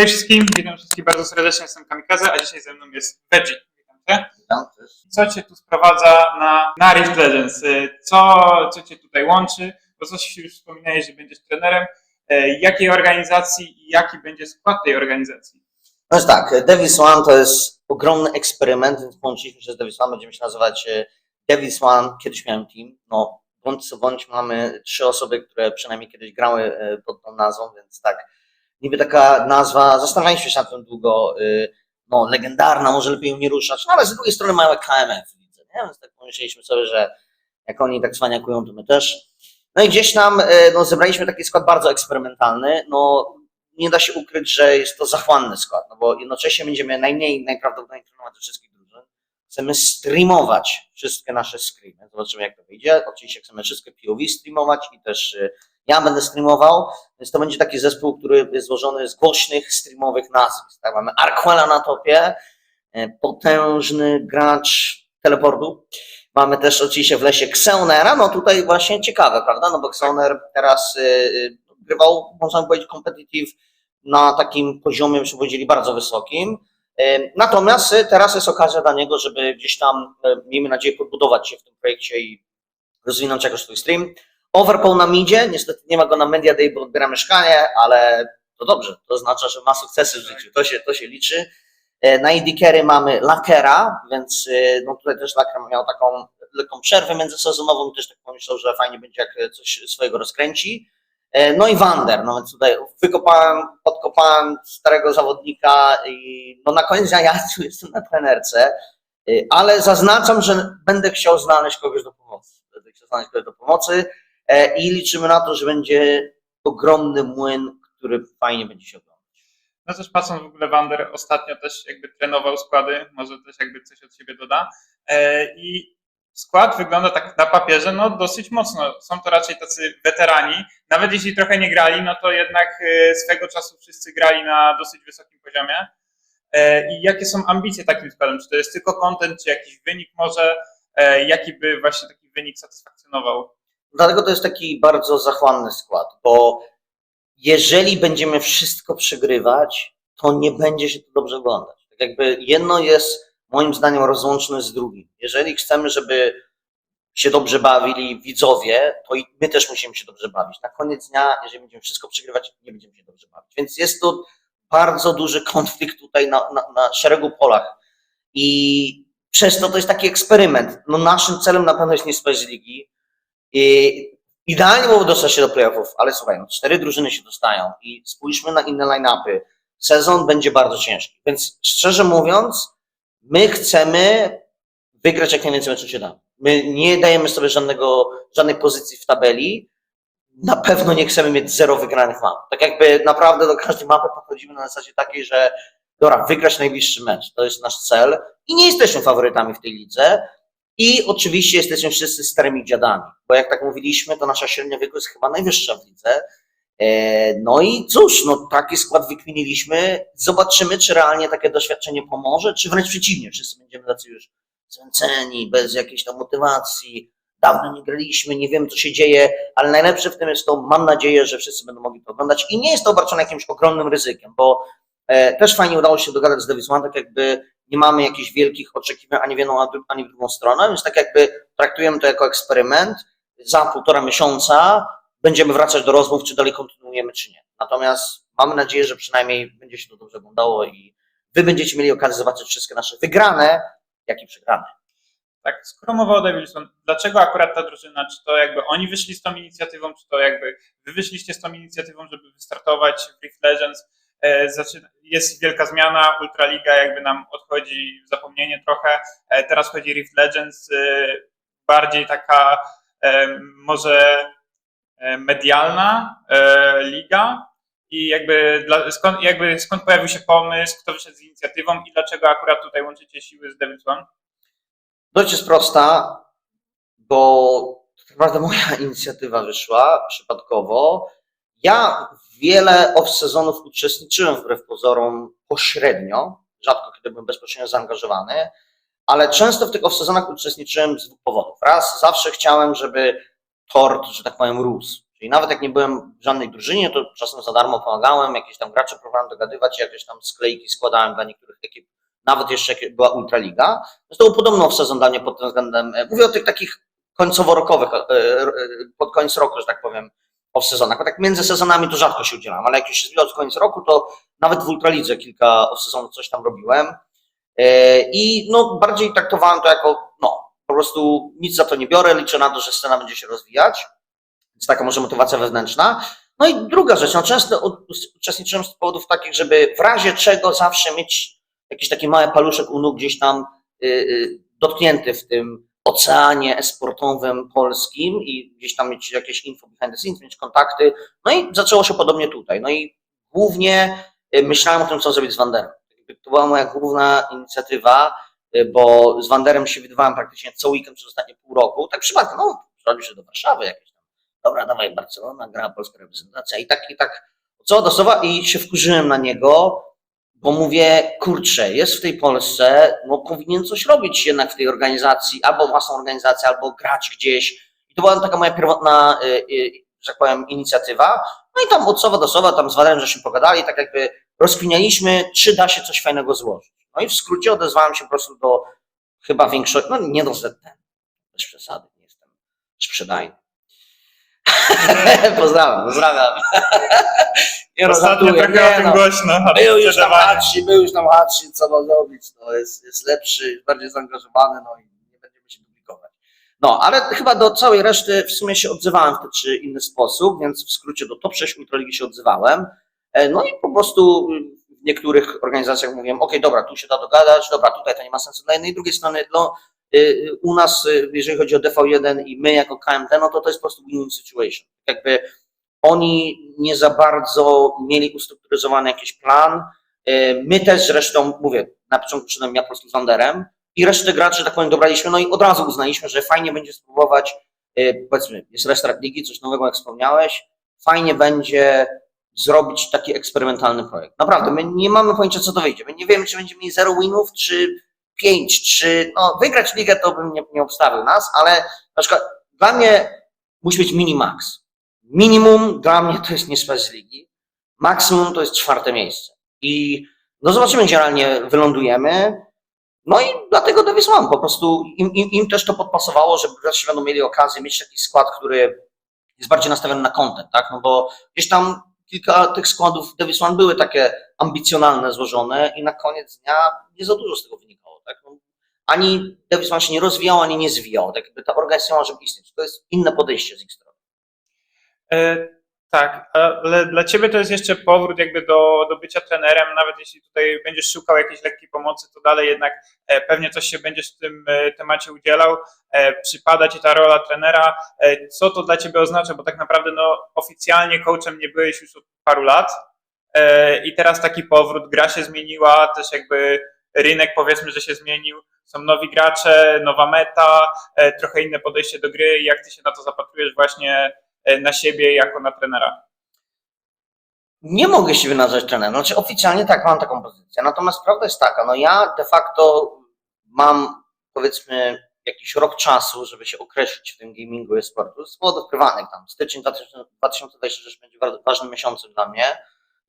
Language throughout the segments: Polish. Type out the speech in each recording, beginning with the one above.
Hej wszystkim, witam wszystkich bardzo serdecznie, jestem Kamikaze, a dzisiaj ze mną jest Veggie. Witam cię. Witam też. Co cię tu sprowadza na, na Rift Legends? Y, Co, co cię tutaj łączy? Bo coś już wspominałeś, że będziesz trenerem. Y, Jakiej organizacji i jaki będzie skład tej organizacji? No jest tak, Davis One to jest ogromny eksperyment, więc pomyśleliśmy, że z Davis One będziemy się nazywać e, Davis One. Kiedyś miałem team, no bądź co bądź mamy trzy osoby, które przynajmniej kiedyś grały pod tą nazwą, więc tak, niby taka nazwa, zastanawialiśmy się nad tym długo, e, no legendarna, może lepiej ją nie ruszać, no ale z drugiej strony małe KMF, widzę, nie? Więc tak pomyśleliśmy sobie, że jak oni tak cwaniakują, to my też. No i gdzieś tam e, no, zebraliśmy taki skład bardzo eksperymentalny. No, nie da się ukryć, że jest to zachłanny skład, no bo jednocześnie będziemy najmniej najprawdopodobniej trenować ze wszystkich drużyn. Chcemy streamować wszystkie nasze screeny. Zobaczymy, jak to wyjdzie. Oczywiście chcemy wszystkie POV streamować i też y, ja będę streamował, więc to będzie taki zespół, który jest złożony z głośnych streamowych nazwisk. Tak? Mamy Arquela na topie, y, potężny gracz teleportu. Mamy też oczywiście w lesie Xeonera, no tutaj właśnie ciekawe, prawda? No bo Xeoner teraz y, y, grywał, można powiedzieć, competitive na takim poziomie, byśmy powiedzieli, bardzo wysokim. Natomiast teraz jest okazja dla niego, żeby gdzieś tam, miejmy nadzieję, podbudować się w tym projekcie i rozwinąć jakoś swój stream. Overpool na midzie, niestety nie ma go na Media Day, bo odbiera mieszkanie, ale to dobrze, to oznacza, że ma sukcesy w życiu, to się, to się liczy. E, Na Carry mamy Lakera, więc y, no tutaj też Laker miał taką lekką przerwę międzysezonową, też tak pomyślał, że fajnie będzie jak coś swojego rozkręci. E, No i Wander, no więc tutaj wykopałem, podkopałem starego zawodnika i no na koniec ja, ja tu jestem na trenerce, ale zaznaczam, że będę chciał znaleźć kogoś do pomocy. Będę chciał znaleźć kogoś do pomocy e, i liczymy na to, że będzie ogromny młyn, który fajnie będzie się oglądał. No też patrząc w ogóle, Wander ostatnio też jakby trenował składy, może też jakby coś od siebie doda. E, I skład wygląda tak na papierze no dosyć mocno. Są to raczej tacy weterani. Nawet jeśli trochę nie grali, no to jednak e, swego czasu wszyscy grali na dosyć wysokim poziomie. E, I jakie są ambicje takim składem? Czy to jest tylko content, czy jakiś wynik może? E, Jaki by właśnie taki wynik satysfakcjonował? Dlatego to jest taki bardzo zachłanny skład, bo jeżeli będziemy wszystko przegrywać, to nie będzie się to dobrze oglądać. Tak jakby jedno jest moim zdaniem rozłączne z drugim. Jeżeli chcemy, żeby się dobrze bawili widzowie, to i my też musimy się dobrze bawić. Na koniec dnia, jeżeli będziemy wszystko przegrywać, nie będziemy się dobrze bawić. Więc jest to bardzo duży konflikt tutaj na, na, na szeregu polach. I przez to to jest taki eksperyment. No naszym celem na pewno jest nie spaść z ligi. Idealnie byłoby dostać się do playoffów, ale słuchaj, no, cztery drużyny się dostają i spójrzmy na inne line-upy. Sezon będzie bardzo ciężki. Więc szczerze mówiąc, my chcemy wygrać jak najwięcej meczów się da. My nie dajemy sobie żadnego, żadnej pozycji w tabeli. Na pewno nie chcemy mieć zero wygranych map. Tak jakby naprawdę do każdej mapy podchodzimy na zasadzie takiej, że dobra, wygrać najbliższy mecz. To jest nasz cel. I nie jesteśmy faworytami w tej lidze. I oczywiście jesteśmy wszyscy starymi dziadami, bo jak tak mówiliśmy, to nasza średnia wieku jest chyba najwyższa w lidze. E, No i cóż, no taki skład wykminiliśmy. Zobaczymy, czy realnie takie doświadczenie pomoże, czy wręcz przeciwnie, wszyscy będziemy tacy już zmęceni, bez jakiejś tam motywacji. Dawno nie graliśmy, nie wiem, co się dzieje, ale najlepsze w tym jest to, mam nadzieję, że wszyscy będą mogli to oglądać i nie jest to obarczone jakimś ogromnym ryzykiem, bo e, też fajnie udało się dogadać z Davis One, tak jakby nie mamy jakichś wielkich oczekiwań ani w jedną, ani w drugą stronę, więc tak jakby traktujemy to jako eksperyment. Za półtora miesiąca będziemy wracać do rozmów, czy dalej kontynuujemy, czy nie. Natomiast mamy nadzieję, że przynajmniej będzie się to dobrze oglądało i wy będziecie mieli okazję zobaczyć wszystkie nasze wygrane, jak i przegrane. Tak, skoro mowa o Devilson, dlaczego akurat ta drużyna? Czy to jakby oni wyszli z tą inicjatywą, czy to jakby wy wyszliście z tą inicjatywą, żeby wystartować w Rift Legends? E, Jest wielka zmiana, Ultraliga jakby nam odchodzi w zapomnienie trochę. E, Teraz chodzi Rift Legends, e, bardziej taka może medialna liga. I jakby, dla, skąd, jakby skąd pojawił się pomysł, kto wyszedł z inicjatywą i dlaczego akurat tutaj łączycie siły z Devilson? Dość jest prosta, bo tak naprawdę moja inicjatywa wyszła przypadkowo. Ja wiele off-sezonów uczestniczyłem wbrew pozorom pośrednio, rzadko kiedy byłem bezpośrednio zaangażowany, ale często w tych off-sezonach uczestniczyłem z dwóch powodów. Raz, zawsze chciałem, żeby tort, że tak powiem, rósł. Czyli nawet jak nie byłem w żadnej drużynie, to czasem za darmo pomagałem, jakieś tam gracze próbowałem dogadywać, jakieś tam sklejki składałem dla niektórych ekip, nawet jeszcze jak była Ultraliga. Więc to było podobno w sezon dla mnie pod tym względem, mówię o tych takich końcowo-rokowych, e, e, pod koniec roku, że tak powiem, off-sezonach, bo tak między sezonami to rzadko się udzielam, ale jak już się zbliżał z koniec roku, to nawet w Ultralidze kilka off-sezonów coś tam robiłem E, i no bardziej traktowałem to jako, no, po prostu nic za to nie biorę, liczę na to, że scena będzie się rozwijać, jest taka może motywacja wewnętrzna. No i druga rzecz, no często uczestniczyłem z powodów takich, żeby w razie czego zawsze mieć jakiś taki mały paluszek u nóg gdzieś tam y, y, dotknięty w tym oceanie esportowym polskim i gdzieś tam mieć jakieś info behind the scenes, mieć kontakty. No i zaczęło się podobnie tutaj. No i głównie y, myślałem o tym, co zrobić z Wanderem. To była moja główna inicjatywa, y, bo z Wanderem się widywałem praktycznie co weekend przez ostatnie pół roku. Tak przypadkiem, no, zrobił się do Warszawy jakieś tam. Dobra, dawaj Barcelona, gra polska reprezentacja i tak, i tak. Co do słowa i się wkurzyłem na niego, bo mówię, kurczę, jest w tej Polsce, no powinien coś robić jednak w tej organizacji, albo własną organizację, albo grać gdzieś. I to była taka moja pierwotna, y, y, że tak powiem, inicjatywa. No i tam od słowa do słowa, tam z Walerem żeśmy pogadali, tak jakby rozkminialiśmy, czy da się coś fajnego złożyć. No i w skrócie odezwałem się po prostu do chyba większości, no nie do ZT, bez przesady, nie jestem sprzedajny. pozdrawiam, pozdrawiam. Nie no, Ostatnio o nie tym no. głośno. Był już tam. Hatsi, był już tam Hatsi, co ma zrobić, no jest, jest lepszy, jest bardziej zaangażowany, no i nie będziemy się duplikować. No, ale chyba do całej reszty w sumie się odzywałem w ten czy inny sposób, więc w skrócie do top 6 Ultraligi się odzywałem, E, no i po prostu y, w niektórych organizacjach mówiłem, ok, dobra, tu się da dogadać, dobra, tutaj to nie ma sensu, dla jednej i drugiej strony, no, y, u nas, y, jeżeli chodzi o DV1 i my jako KMT, no to to jest po prostu win-win situation. Jakby oni nie za bardzo mieli ustrukturyzowany jakiś plan. Y, My też zresztą, mówię, na początku przyszedłem ja po prostu z i resztę graczy, że tak powiem, dobraliśmy, no i od razu uznaliśmy, że fajnie będzie spróbować, y, powiedzmy, jest restart ligi, coś nowego, jak wspomniałeś, fajnie będzie zrobić taki eksperymentalny projekt. Naprawdę, my nie mamy pojęcia, co to wyjdzie. My nie wiemy, czy będziemy mieli 0 winów, czy 5, czy no, wygrać ligę to bym nie, nie obstawił nas, ale na przykład dla mnie musi być minimax. Minimum dla mnie to jest nie z ligi, maksimum to jest czwarte miejsce. I no zobaczymy, gdzie realnie wylądujemy. No i dlatego Davis One po prostu im, im, im też to podpasowało, żeby gracze będą mieli okazję mieć taki skład, który jest bardziej nastawiony na content, tak? No bo gdzieś tam kilka tych składów Davis One były takie ambicjonalne, złożone i na koniec dnia nie za dużo z tego wynikało, tak? No, ani Davis One się nie rozwijał, ani nie zwijał. Tak jakby ta organizacja może istnieć. To jest inne podejście z ich strony. E, tak, ale dla ciebie to jest jeszcze powrót jakby do, do bycia trenerem, nawet jeśli tutaj będziesz szukał jakiejś lekkiej pomocy, to dalej jednak e, pewnie coś się będziesz w tym e, temacie udzielał, przypada ci ta rola trenera, co to dla ciebie oznacza, bo tak naprawdę no oficjalnie coachem nie byłeś już od paru lat. I teraz taki powrót, gra się zmieniła, też jakby rynek powiedzmy, że się zmienił, są nowi gracze, nowa meta, trochę inne podejście do gry, jak ty się na to zapatrujesz właśnie na siebie jako na trenera. Nie mogę siebie nazwać trenerem. Znaczy oficjalnie tak, mam taką pozycję. Natomiast prawda jest taka, no ja de facto mam powiedzmy jakiś rok czasu, żeby się określić w tym gamingu i sportu z powodów prywatnych. Tam styczeń 2026 będzie ważnym miesiącem dla mnie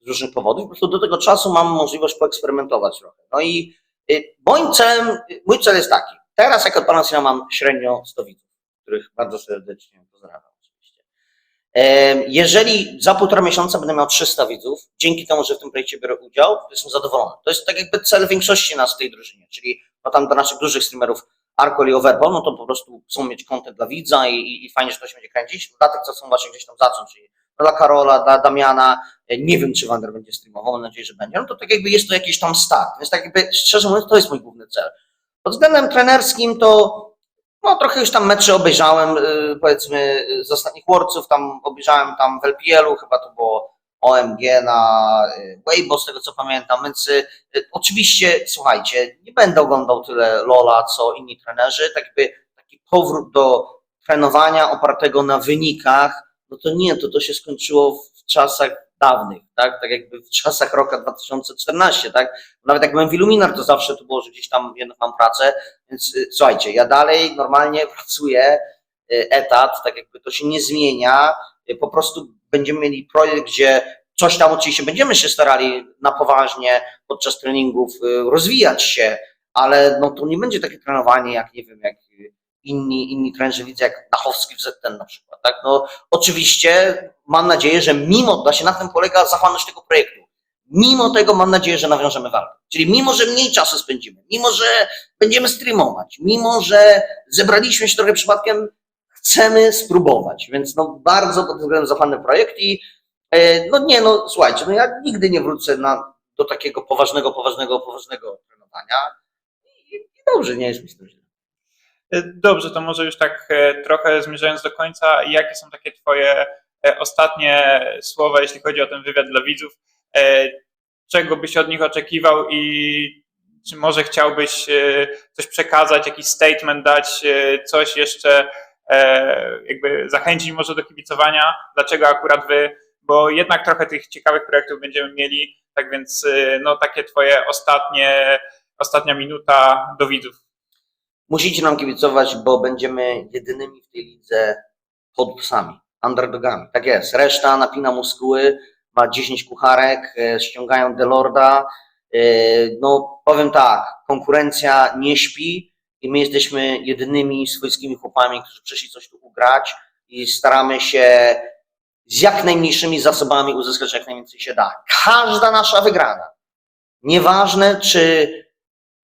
z różnych powodów. Po prostu do tego czasu mam możliwość poeksperymentować trochę. No i y, moim celem, mój cel jest taki. Teraz jak odpalancję mam średnio 100 widzów, których bardzo serdecznie pozdrawiam Jeżeli za półtora miesiąca będę miał 300 widzów, dzięki temu, że w tym projekcie biorę udział, jestem zadowolony. To jest tak jakby cel większości nas w tej drużynie, czyli no tam do naszych dużych streamerów Arcol i Overball, no to po prostu chcą mieć content dla widza i, i, i fajnie, że to się będzie kręcić. Dla tych, co chcą właśnie gdzieś tam zacząć, czyli dla Karola, dla Damiana, e, nie wiem, czy Wander będzie streamował, mam nadzieję, że będzie, no to tak jakby jest to jakiś tam start, więc tak jakby, szczerze mówiąc, to jest mój główny cel. Pod względem trenerskim to no trochę już tam mecze obejrzałem, y, powiedzmy, z ostatnich Worldsów, tam obejrzałem tam w LPL-u, chyba to było OMG na y, Weibo, z tego co pamiętam, więc y, oczywiście, słuchajcie, nie będę oglądał tyle Lola, co inni trenerzy, tak jakby taki powrót do trenowania opartego na wynikach, no to nie, to to się skończyło w czasach dawnych, tak, tak jakby w czasach roku 2014, tak, nawet jak byłem w Illuminar, to zawsze to było, że gdzieś tam jedną mam pracę, więc y, słuchajcie, ja dalej normalnie pracuję, y, etat, tak jakby to się nie zmienia. y, po prostu będziemy mieli projekt, gdzie coś tam oczywiście będziemy się starali na poważnie podczas treningów rozwijać się, ale no to nie będzie takie trenowanie jak, nie wiem, jak inni, inni trenerzy, jak Dachowski w ZTN na przykład, tak? No oczywiście mam nadzieję, że mimo, właśnie na tym polega zachłanność tego projektu, mimo tego mam nadzieję, że nawiążemy walkę. Czyli mimo, że mniej czasu spędzimy, mimo, że będziemy streamować, mimo, że zebraliśmy się trochę przypadkiem, chcemy spróbować, więc no bardzo pod względem zachłanny projekt i e, no nie, no słuchajcie, no ja nigdy nie wrócę na, do takiego poważnego, poważnego, poważnego trenowania i, i dobrze, nie jest mi z tym źle. E, Dobrze, to może już tak e, trochę zmierzając do końca, jakie są takie Twoje e, ostatnie słowa, jeśli chodzi o ten wywiad dla widzów? Czego byś od nich oczekiwał i czy może chciałbyś coś przekazać, jakiś statement dać, coś jeszcze jakby zachęcić może do kibicowania? Dlaczego akurat Wy? Bo jednak trochę tych ciekawych projektów będziemy mieli, tak więc no takie Twoje ostatnie, ostatnia minuta do widzów. Musicie nam kibicować, bo będziemy jedynymi w tej lidze podpsami, underdogami. Tak jest. Reszta napina muskuły, ma 10 kucharek, e, ściągają Delorda. E, No, powiem tak, konkurencja nie śpi i my jesteśmy jedynymi swojskimi chłopami, którzy przyszli coś tu ugrać i staramy się z jak najmniejszymi zasobami uzyskać jak najwięcej się da. Każda nasza wygrana, nieważne czy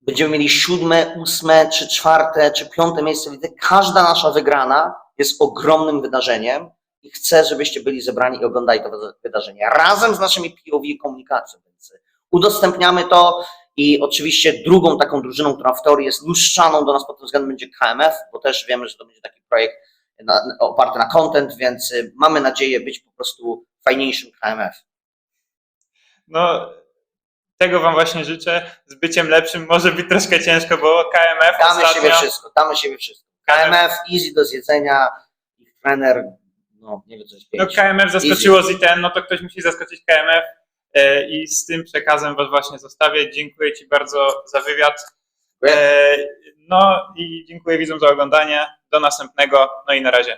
będziemy mieli siódme, ósme, czy czwarte, czy piąte miejsce. Każda nasza wygrana jest ogromnym wydarzeniem i chcę, żebyście byli zebrani i oglądali to wyda- wydarzenie razem z naszymi POV komunikacją. Więc udostępniamy to i oczywiście drugą taką drużyną, która w teorii jest lustrzaną do nas pod tym względem będzie KMF, bo też wiemy, że to będzie taki projekt na, oparty na content, więc y, mamy nadzieję być po prostu fajniejszym KMF. No, tego Wam właśnie życzę. Z byciem lepszym może być troszkę ciężko, bo KMF Damy ostatnio... siebie wszystko, damy siebie wszystko. KMF, easy do zjedzenia, ich trener, no nie wiem co jest No. KMF zaskoczyło Ziten, no to ktoś musi zaskoczyć KMF e, i z tym przekazem Was właśnie zostawię. Dziękuję Ci bardzo za wywiad. E, No i dziękuję widzom za oglądanie. Do następnego, no i na razie.